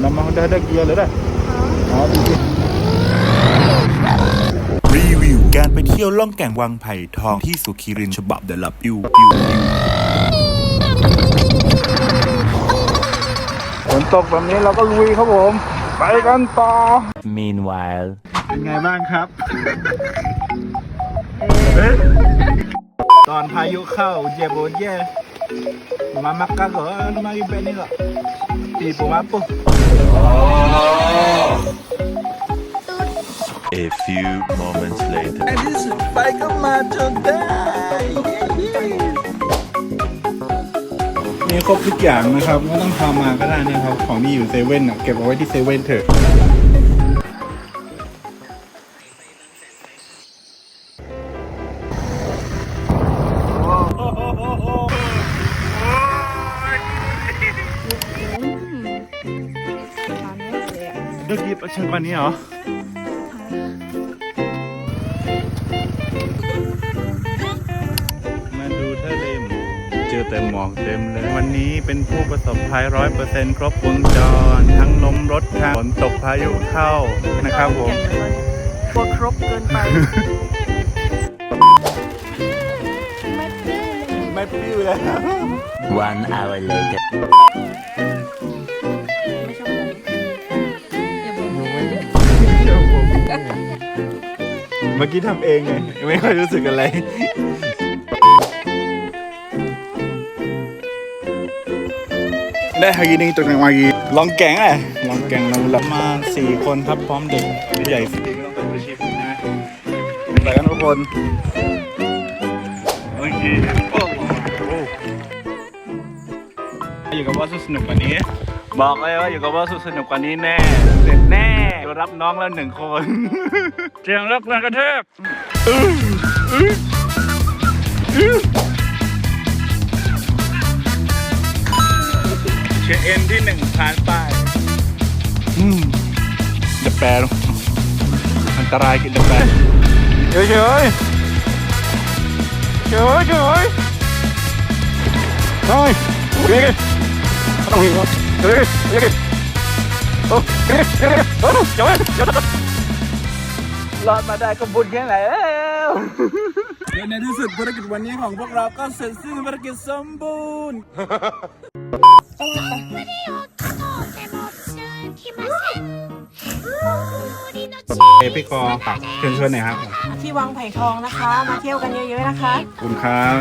Nama Honda ada gear lah dah. Oh, di รีวิวการไปเที่ยวล่องแก่งวังไผ่ทองที่สุขีรินฉบับเดลับอิวอิวอิวฝนตกแบบนี้เราก็ลุยครับผม ไปกันต่อ Meanwhile เป็นไงบ้างครับเอ๊ะตอนพายุเข้าเจโบเจมามักกะก่อนมาอีเบนี่ละตีปู มาปุ๊ A few moments later ในที่สุดไปก็มาจนได้มีครบทุกอย่างนะครับไม่ต้องพามาก็ได้นะครับ ของนี่อยู่เซเว่นอะเก็บเอาไว้ที่เซเว่นเถอะ เลือกยิบเชิญวันนี้เหรอมาดูทะเลหมอกเจอแต่หมอกเต็มเลย วันนี้เป็นผู้ประสบภัยร้อยเปอร์เซ็นต์ครบวงจร ทั้งลมรถค่ะฝนตกพายุเข้านะครับผมกลัวครบเกินไปไม่ปิ้วเลย one hour later เมื่อกี้ทำเองไง ไม่ค่อยรู้สึกอะไร ได้ฮากินี่ตัวหนึ่งมากีลองแกงอะลองแกงเราละมาสี่คนครับพร้อมเด็กใหญ่สี่ก็ต้องเป็นอาชีพนะไปกันทุกคนโอเคโอ้โหอยู่กับว่าสุดสนุกกว่านี้ บอกเลยว่าอยู่กับว่าสุดสนุกกว่านี้แน่เสร็จแน่รับน้องแล้วหนึ่งคนเจียงรักแรงกระแทกอื้ออื้ออื้อเชนเอ็นที่หนึ่งผ่านไปอืมเดอะแปรอันตรายกินเดอะแปรเฉยเฉยเฉยเฉยเฮ้ยเฮ้ยต้องหิว รอดมาได้ก็บุญแค่ไหนแล้วและในที่สุดภารกิจวันนี้ของพวกเราก็เสร็จสิ้นภารกิจสมบูรณ์ เอพี่กอฝากเชิญชวนหน่อยครับ ที่วังไผ่ทองนะคะ มาเที่ยวกันเยอะๆนะคะ ขอบคุณครับ